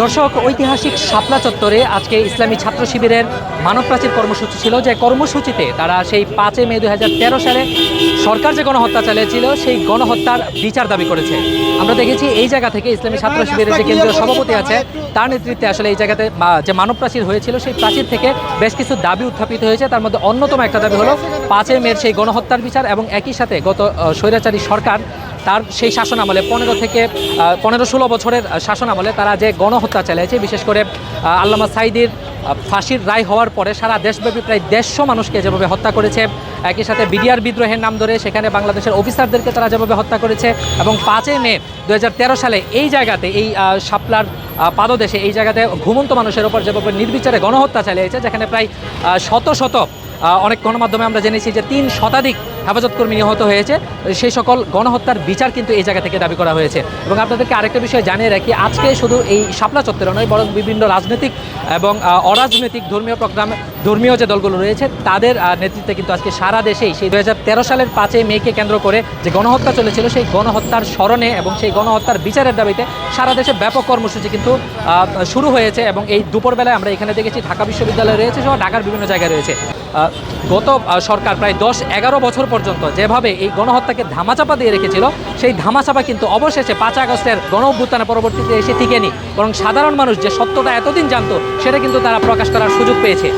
দর্শক ঐতিহাসিক শাপলা চত্বরে আজকে ইসলামী ছাত্র শিবিরের মানব প্রাচীর কর্মসূচি ছিল যে কর্মসূচিতে তারা সেই পাঁচই মে দু হাজার তেরো সালে সরকার যে গণহত্যা চালিয়েছিল সেই গণহত্যার বিচার দাবি করেছে। আমরা দেখেছি এই জায়গা থেকে ইসলামী ছাত্র শিবিরের যে কেন্দ্রীয় সভাপতি আছে তার নেতৃত্বে আসলে এই জায়গাতে যে মানব প্রাচীর হয়েছিল সেই প্রাচীর থেকে বেশ কিছু দাবি উত্থাপিত হয়েছে। তার মধ্যে অন্যতম একটা দাবি হলো পাঁচই মের সেই গণহত্যার বিচার এবং একই সাথে গত স্বৈরাচারী সরকার তার সেই শাসন আমলে পনেরো থেকে পনেরো ষোলো বছরের শাসন আমলে তারা যে গণহত্যা চালিয়েছে বিশেষ করে আল্লামা সাইদির ফাঁসির রায় হওয়ার পরে সারা দেশব্যাপী প্রায় দেড়শো মানুষকে যেভাবে হত্যা করেছে একই সাথে বিডিআর বিদ্রোহের নাম ধরে সেখানে বাংলাদেশের অফিসারদেরকে তারা যেভাবে হত্যা করেছে এবং পাঁচই মে দু হাজার তেরো সালে এই জায়গাতে এই আহ, শাপলার পাদদেশে এই জায়গাতে ঘুমন্ত মানুষের ওপর যেভাবে নির্বিচারে গণহত্যা চালিয়েছে যেখানে প্রায় শত শত অনেক গণমাধ্যমে আমরা জেনেছি যে তিন শতাধিক হেফাজত কর্মী নিহত হয়েছে। সেই সকল গণহত্যার বিচার কিন্তু এই জায়গা থেকে দাবি করা হয়েছে। এবং আপনাদেরকে আরেকটা বিষয় জানিয়ে রাখি, আজকে শুধু এই শাপলা চত্বরে নয়, বরং বিভিন্ন রাজনৈতিক এবং অরাজনৈতিক ধর্মীয় প্রোগ্রাম, ধর্মীয় যে দলগুলো রয়েছে, তাদের নেতৃত্বে কিন্তু আজকে সারা দেশেই সেই দু হাজার তেরো সালের পাঁচই মেকে কেন্দ্র করে যে গণহত্যা চলেছিল, সেই গণহত্যার স্মরণে এবং সেই গণহত্যার বিচারের দাবিতে সারা দেশে ব্যাপক কর্মসূচি কিন্তু শুরু হয়েছে এবং এই দুপুরবেলায় আমরা এখানে দেখেছি ঢাকা বিশ্ববিদ্যালয় রয়েছে সহ ঢাকার বিভিন্ন জায়গায় রয়েছে। গত সরকার প্রায় দশ এগারো বছর পর্যন্ত যেভাবে এই গণহত্যাকে ধামাচাপা দিয়ে রেখেছিল, সেই ধামাচাপা কিন্তু অবশেষে পাঁচ আগস্টের গণ অভ্যুত্থানের পরবর্তীতে এসে টিকেনি বরং সাধারণ মানুষ যে সত্যটা এতদিন জানতো, সেটা কিন্তু তারা প্রকাশ করার সুযোগ পেয়েছে।